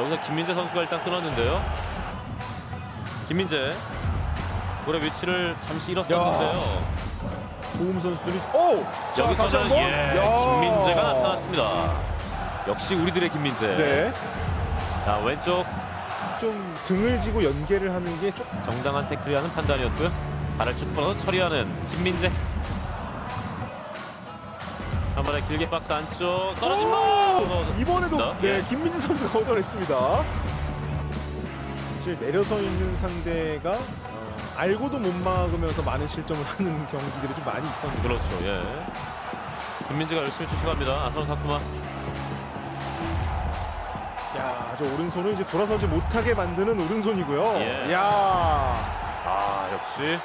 여기서 김민재 선수가 일단 끊었는데요. 김민재 볼의 위치를 잠시 잃었었는데요. 도움 선수들이 오! 자, 다시 여기서는 한번. 예, 야. 김민재가 나타났습니다. 역시 우리들의 김민재. 네. 자, 왼쪽 좀 등을 지고 연계를 하는 게 조금 정당한 태클이라는 판단이었고요. 발을 쭉 뻗어서 처리하는 김민재. 한 번에 길게 박스 안쪽 떨어진 볼. 오! 이번에도 넣었습니다. 네, 예. 김민재 선수가 얻어냈습니다. 사실 내려서 있는 상대가 어, 알고도 못 막으면서 많은 실점을 하는 경기들이 좀 많이 있었는데 그렇죠. 예. 김민재가 열심히 쫓아갑니다. 아사노 사쿠마. 야, 저 오른손을 이제 돌아서지 못하게 만드는 오른손이고요. 예. 야, 아 역시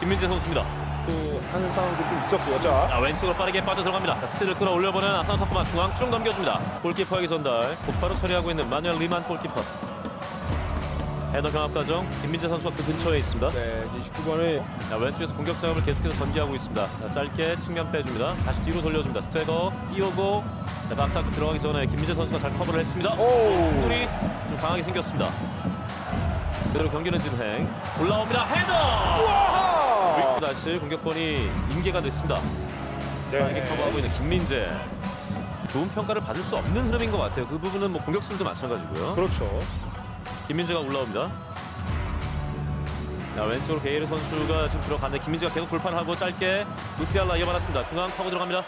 김민재 선수입니다. 또 하는 상황들도 좀 있었고요. 자, 자, 왼쪽으로 빠르게 빠져 들어갑니다. 자, 스피드를 끌어올려보는 아사노 사쿠마 중앙 쭉 넘겨줍니다. 골키퍼에게 전달. 곧바로 처리하고 있는 마누엘 리만 골키퍼. 헤더 경합 과정 김민재 선수가 그 근처에 있습니다. 네, 이제 29번에 자, 왼쪽에서 공격 작업을 계속해서 전개하고 있습니다. 자, 짧게 측면 빼줍니다. 다시 뒤로 돌려줍니다. 스트레거 띄우고 자, 박스 안쪽 들어가기 전에 김민재 선수가 잘 커버를 했습니다. 오! 충분히 좀 강하게 생겼습니다. 그대로 경기는 진행. 올라옵니다. 헤더! 와! 다시 공격권이 인계가 됐습니다. 빠르게 커버하고 있는 김민재. 좋은 평가를 받을 수 없는 흐름인 것 같아요. 그 부분은 뭐 공격수들도 마찬가지고요. 그렇죠. 김민재가 올라옵니다. 자, 왼쪽으로 게이르 선수가 지금 들어가는데 김민재가 계속 돌파를 하고 짧게 루시알라 이어받았습니다. 중앙 파고 들어갑니다.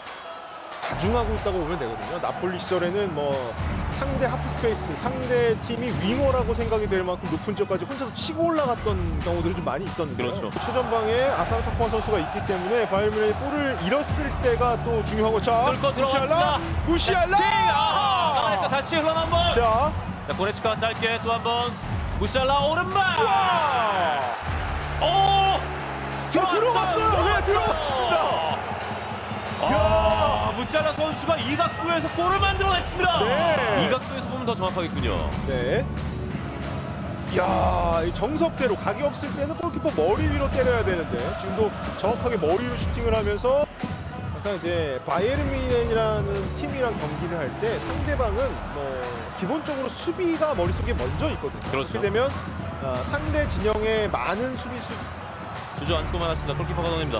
자중하고 있다고 보면 되거든요. 나폴리 시절에는 뭐 상대 하프 스페이스, 상대 팀이 윙어라고 생각이 될 만큼 높은 지역까지 혼자서 치고 올라갔던 경우들이 좀 많이 있었는데요. 그렇죠. 최전방에 아사노 타쿠마 선수가 있기 때문에 바이에른이 볼을 잃었을 때가 또 중요하고 자, 뚫고 들어갔습니다. 무시알라, 아. 무시알라. 다시 흘러 한 번. 자, 자, 고레츠카 짧게 또 한 번. 무시알라 오른발. 와! 오! 저 들어갔어요. 네, 들어갔습니다. 아, 무시알라 선수가 이 각도에서 골을 만들어냈습니다. 네. 이 각도에서 보면 더 정확하겠군요. 네. 야, 이 정석대로 각이 없을 때는 골키퍼 머리 위로 때려야 되는데 지금도 정확하게 머리 위로 슈팅을 하면서 항상 이제 바이에른 뮌헨이라는 팀이랑 경기를 할 때 상대방은 뭐 기본적으로 수비가 머릿속에 먼저 있거든요. 그렇죠. 렇게 되면 아, 상대 진영에 많은 수비수 주저앉고 말았습니다. 골키퍼가 걷어냅니다.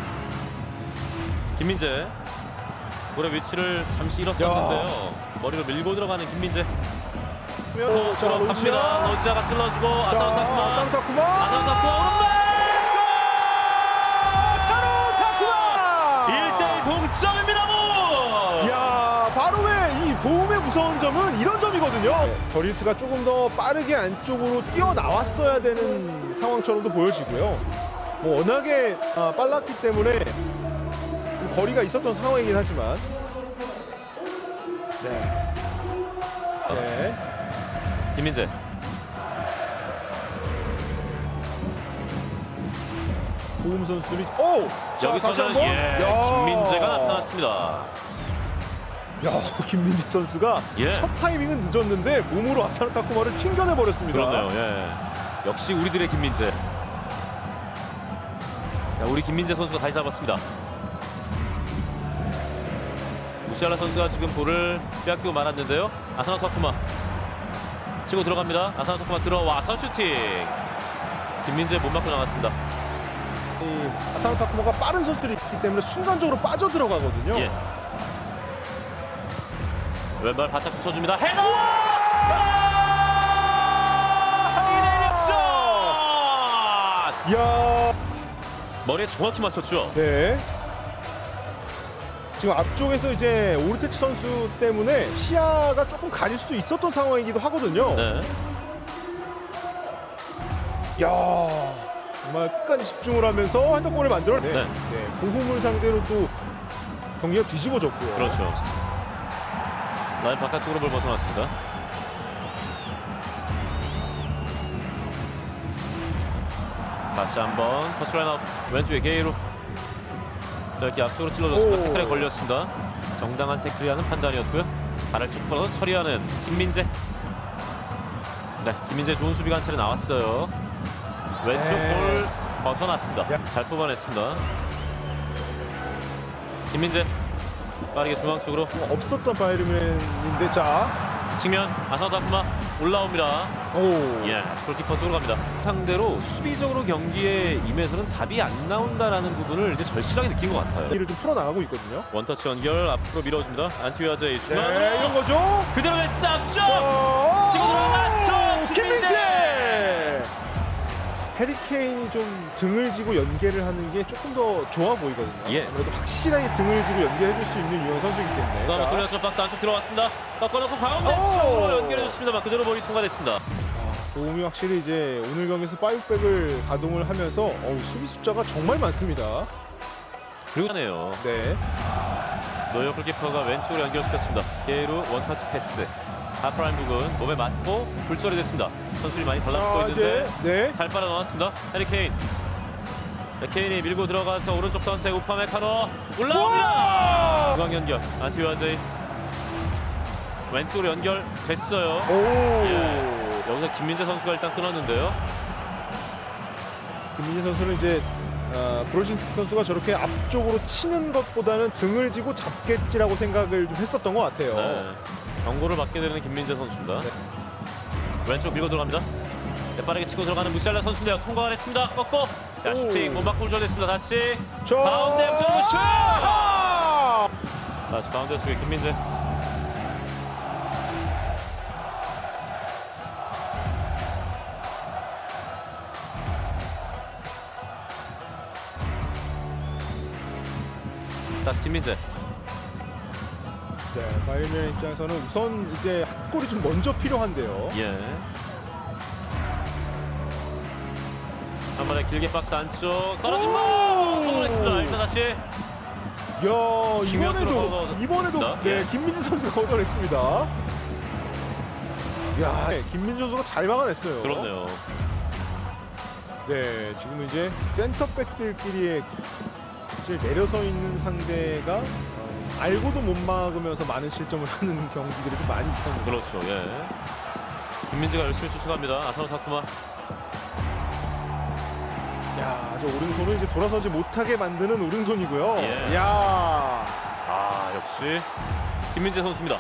김민재 볼의 위치를 잠시 잃었었는데요. 머리로 밀고 들어가는 김민재. 또 자, 들어갑니다. 로지아가 찔러주고 아사노 타쿠마. 아사노 타쿠마. 아사노 타쿠마 아사노 타쿠마. 오른발! 1대1 동점입니다. 뭐! 야 바로 왜이 보험의 무서운 점은 이런 점이거든요. 더리트가 조금 더 빠르게 안쪽으로 뛰어 나왔어야 되는 상황처럼도 보여지고요. 뭐 워낙에 아, 빨랐기 때문에 좀 거리가 있었던 상황이긴 하지만. 네. 네. 김민재. 보험 선수들이 오! 자, 다시 여기서는 한번. 예, 야. 김민재가 나타났습니다. 야, 김민재 선수가 예. 첫 타이밍은 늦었는데 몸으로 아사르 타쿠마를 튕겨내 버렸습니다. 그렇네요. 예. 역시 우리들의 김민재. 자, 우리 김민재 선수가 다시 잡았습니다. 무시알라 선수가 지금 볼을 빼앗기고 말았는데요. 아사노 타쿠마 치고 들어갑니다. 아사노 타쿠마 들어와서 슈팅. 김민재 못 맞고 나갔습니다. 이 아사노 타쿠마가 빠른 선수들이 있기 때문에 순간적으로 빠져 들어가거든요. 예. 왼발 바짝 붙여줍니다. 헤더! 이야, 머리에 정확히 맞췄죠. 네. 지금 앞쪽에서 이제 오르테치 선수 때문에 시야가 조금 가릴 수도 있었던 상황이기도 하거든요. 네. 이야, 정말 끝까지 집중을 하면서 한타골을 만들어내. 네. 네. 공홈을 상대로 또 경기가 뒤집어졌고요. 그렇죠. 라인 바깥쪽으로 볼 벗어났습니다. 다시 한번 터치라인 업 왼쪽에 게이로 자, 이렇게 앞쪽으로 찔러줬습니다. 오. 태클에 걸렸습니다. 정당한 태클이라는 판단이었고요. 발을 쭉 뻗어서 처리하는 김민재. 네, 김민재 좋은 수비가 한 차례 나왔어요. 왼쪽 네. 볼 벗어났습니다. 야. 잘 뽑아냈습니다. 김민재 빠르게 중앙 쪽으로 없었던 바이르맨인데 자, 측면 아사노 타쿠마 올라옵니다. 오. 예, 골키퍼 쪽으로 갑니다. 상대로 수비적으로 경기에 임해서는 답이 안 나온다라는 부분을 이제 절실하게 느낀 것 같아요. 이를 좀 풀어 나가고 있거든요. 원터치 연결 앞으로 밀어줍니다. 안티위아제이 중앙으로 네, 이런 거죠. 그대로 냈습니다. 앞쪽 자, 치고 들어갔어. 해리케인이 좀 등을 지고 연계를 하는 게 조금 더 좋아 보이거든요. 예. 아무래도 확실하게 등을 지고 연계해줄 수 있는 유형 선수이기 때문에. 그다음에 자, 돌려서 박스 안쪽 들어왔습니다. 꺾어놓고 가운데 오! 쪽으로 연결해줬습니다. 그대로 볼이 통과됐습니다. 도움이 확실히 이제 오늘 경기에서 파이브백을 가동을 하면서 어우, 수비 숫자가 정말 많습니다. 그리고 하네요. 네. 노역 골키퍼가 왼쪽으로 연결시켰습니다. 게이루 원터치 패스. 하프라인 부근 몸에 맞고 굴절이 됐습니다. 선수들이 많이 달라붙고 자, 있는데 이제 네. 잘 빨아넣었습니다. 해리 케인. 네, 케인이 밀고 들어가서 오른쪽 선택 우파메 카노 올라옵니다. 중앙 연결 안티와제이 왼쪽으로 연결 됐어요. 오. 예. 여기서 김민재 선수가 일단 끊었는데요. 김민재 선수는 이제 아, 브로신스키 선수가 저렇게 앞쪽으로 치는 것보다는 등을 지고 잡겠지라고 생각을 좀 했었던 것 같아요. 네. 경고를 받게 되는 김민재 선수입니다. 네. 왼쪽 밀고 들어갑니다. 네, 빠르게 치고 들어가는 무시알라 선수인데요. 통과를 했습니다. 꺾고 자 오. 슈팅 몸 맞고 울전됐습니다. 다시 자, 가운데 옆으로 슛! 아! 다시 가운데 쪽에 김민재. 다시 김민재. 네, 바이에른 입장에서는 우선 이제 한 골이 좀 먼저 필요한데요. 예. 한 번에 길게 박스 안쪽 떨어진 오! 거 성공했습니다. 일단 다시 야 김현수로 이번에도 걷어- 이번에도. 네 예. 김민재 선수가 걷어냈습니다. 야 네, 김민재 선수가 잘 막아냈어요. 그렇네요. 네 지금 이제 센터백들끼리의 내려서 있는 상대가 어, 알고도 못 막으면서 많은 실점을 하는 경기들이 좀 많이 있었는데. 그렇죠. 예. 김민재가 열심히 쫓아갑니다. 아사노 타쿠마. 야, 저 오른손을 이제 돌아서지 못하게 만드는 오른손이고요. 예. 야, 아 역시 김민재 선수입니다.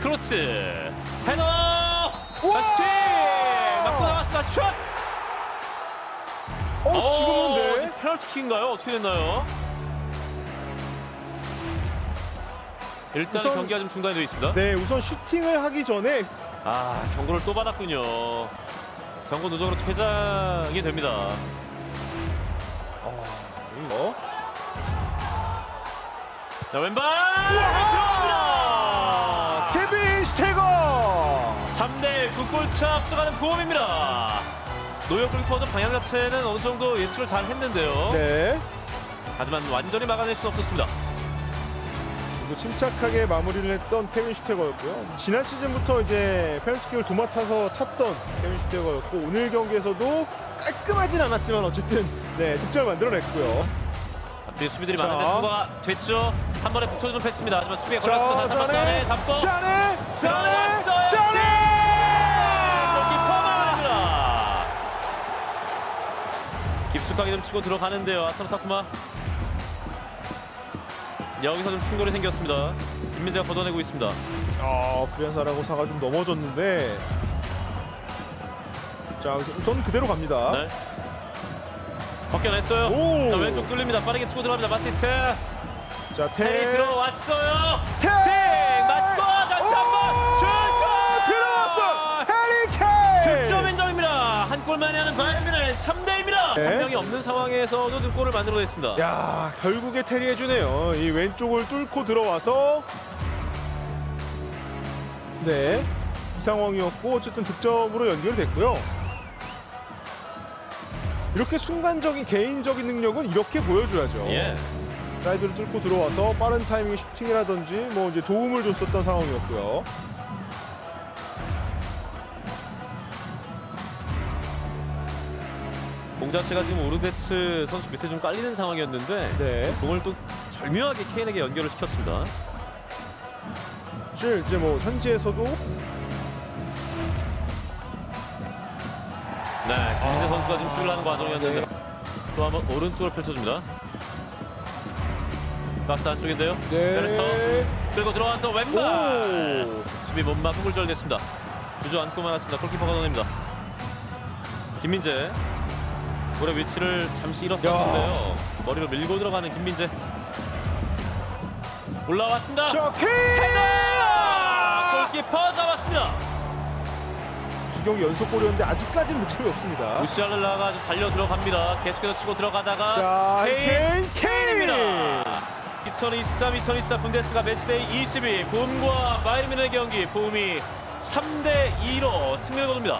크로스 헤더 다시 팀 맞고 나갔습니다. 슛. 어 지금은 네. 페널티킥인가요? 어떻게 됐나요? 일단 우선- 경기가 좀 중단되어 있습니다. 네, 우선 슈팅을 하기 전에 아 경고를 또 받았군요. 경고 누적으로 퇴장이 됩니다. 어? 자 왼발 아, 들어갑니다. 케빈 슈테거. 3대 9골차 앞서가는 부험입니다. 노역 골키퍼도 방향 자체는 어느 정도 예측을 잘 했는데요. 네. 하지만 완전히 막아낼 수 없었습니다. 그리고 침착하게 마무리를 했던 케빈 슈테거였고요. 지난 시즌부터 이제 페널티킥을 도맡아서 찼던 케빈 슈테거였고 오늘 경기에서도 깔끔하진 않았지만 어쨌든 네 득점을 만들어냈고요. 앞뒤에 수비들이 자. 많은데 통과가 됐죠. 한 번에 붙여주는 패스입니다. 하지만 수비에 자, 걸렸습니다. 다시 한번 사네, 잡고 사네, 사네, 들어갔어요. 사네. 골키퍼 막아냅니다. 깊숙하게 좀 치고 들어가는데요. 아스노 타쿠마. 여기서 좀 충돌이 생겼습니다. 김민재가 걷어내고 있습니다. 아, 브리안사라고 사가 좀 넘어졌는데. 자, 우선 그대로 갑니다. 네. 벗겨냈어요. 오. 자, 왼쪽 뚫립니다. 빠르게 치고 들어갑니다. 마티스트. 자, 태. 테리 들어왔어요. 태. 맞고 다시 한번 슛! 들어왔어. 해리 케인. 득점 인정입니다. 한 골만에 하는 3대입니다. 네. 한 명이 없는 상황에서도 좀 골을 만들어냈습니다. 야, 결국에 테리 해주네요. 이 왼쪽을 뚫고 들어와서. 네. 이 상황이었고 어쨌든 득점으로 연결됐고요. 이렇게 순간적인 개인적인 능력은 이렇게 보여줘야죠. 예. 사이드를 뚫고 들어와서 빠른 타이밍 슈팅이라든지 뭐 이제 도움을 줬었던 상황이었고요. 공 자체가 지금 오르데츠 선수 밑에 좀 깔리는 상황이었는데 네. 공을 또 절묘하게 케인에게 연결을 시켰습니다. 사실 이제 뭐 현지에서도 네, 김민재 선수가 지금 슛을 하는 과정이었는데 네. 또 한번 오른쪽으로 펼쳐줍니다. 박스 안쪽인데요. 네. 베르서 끌고 들어와서 왼발. 오. 수비 못 막고 굴절됐습니다. 주저앉고 말았습니다. 골키퍼가 걷어냅니다. 김민재 볼의 위치를 잠시 잃었었는데요. 머리로 밀고 들어가는 김민재 올라왔습니다. 자, 케인! 헤더! 골키퍼 잡았습니다. 두 경기 연속 골이었는데 아직까지는 득점이 없습니다. 무시알렐라가 좀 달려 들어갑니다. 계속해서 치고 들어가다가 자, 케인, 케인입니다. 케인! 2023-2024 분데스가 매치데이 22 붐과 바이에른 의 경기 붐이 3대 2로 승리를 거둡니다.